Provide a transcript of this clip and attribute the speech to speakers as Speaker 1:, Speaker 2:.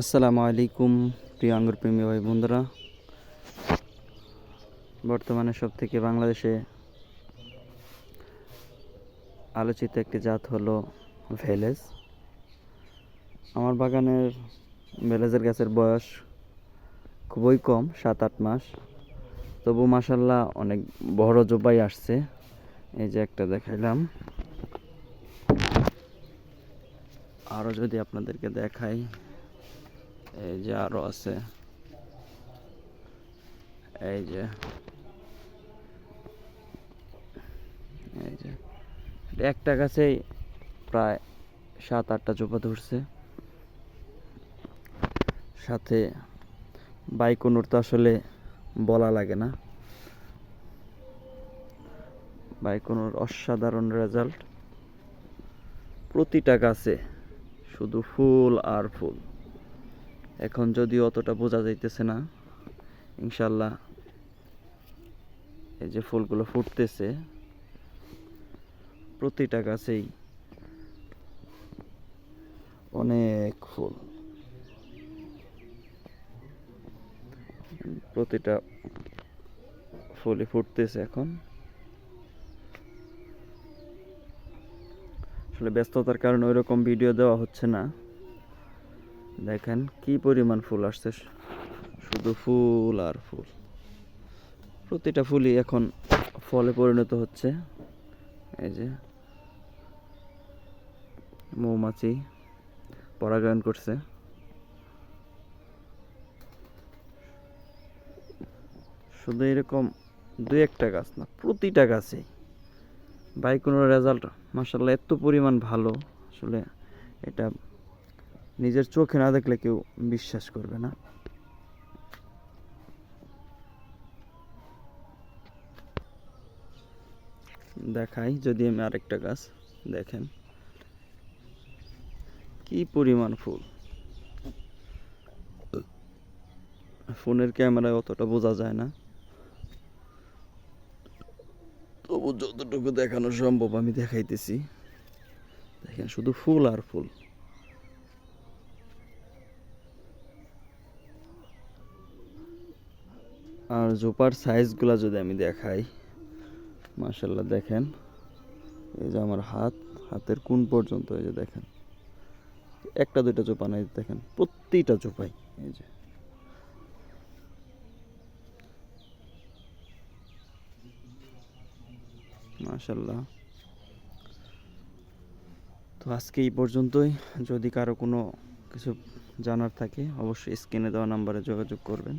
Speaker 1: আসসালামু আলাইকুম, প্রিয় আঙ্গুর প্রেমী ভাই বন্ধুরা বর্তমানে সব থেকে বাংলাদেশে আলোচিত একটি জাত হলো ভেলেজ। আমার বাগানের ভেলেজের গাছের বয়স খুবই কম সাত আট মাস। তবু মাসাল্লাহ অনেক বড় জোপাই আসছে। এই যে একটা দেখাইলাম। আরও যদি আপনাদেরকে দেখাই এই যে আরও আছে। এই যে। এই যে। একটা গাছেই প্রায় সাত, আটটা চোপা ধরছে। সাথে বাইকনুর তো আসলে বলা লাগে না। বাইকনুর অসাধারণ রেজাল্ট প্রতিটা গাছে শুধু ফুল আর ফুল। এখন যদিও অতটা বোঝা যাইতেছে না ইনশাল্লাহ এই যে ফুলগুলো ফুটতেছে, প্রতিটা গাছেই অনেক ফুল। প্রতিটা ফুলই ফুটতেছে এখন। আসলে ব্যস্ততার কারণে ওইরকম ভিডিও দেওয়া হচ্ছে না। দেখেন কি পরিমাণ ফুল আসছে। শুধু ফুল আর ফুল। প্রতিটা ফুলই এখন ফলে পরিণত হচ্ছে। এই যে মৌমাছি পরাগায়ন করছে। শুধু এরকম দু একটা গাছ না, প্রতিটা গাছেই বাইকুনোর রেজাল্ট মাসাল্লাহ এত পরিমাণ ভালো। আসলে এটা নিজের চোখে না দেখলে কেউ বিশ্বাস করবে না। দেখাই যদি আমি আরেকটা গাছ দেখেন। কি পরিমাণ ফুল। ফোনের ক্যামেরায় অতটা বোঝা যায় না। তবু যতটুকু দেখানো সম্ভব আমি দেখাইতেছি। দেখেন শুধু ফুল আর ফুল। আর জোপার সাইজগুলো যদি আমি দেখাই মাশাল্লাহ দেখেন, এই যে আমার হাত, হাতের কোন পর্যন্ত এই যে দেখেন, একটা, দুইটা জোপা নাই, দেখেন, প্রতিটা জোপাই, এই যে। মাশাল্লাহ তো আজকে এই পর্যন্তই, যদি কারও কোনো কিছু জানার থাকে, অবশ্যই স্ক্রিনে দেওয়া নাম্বারে যোগাযোগ করবেন।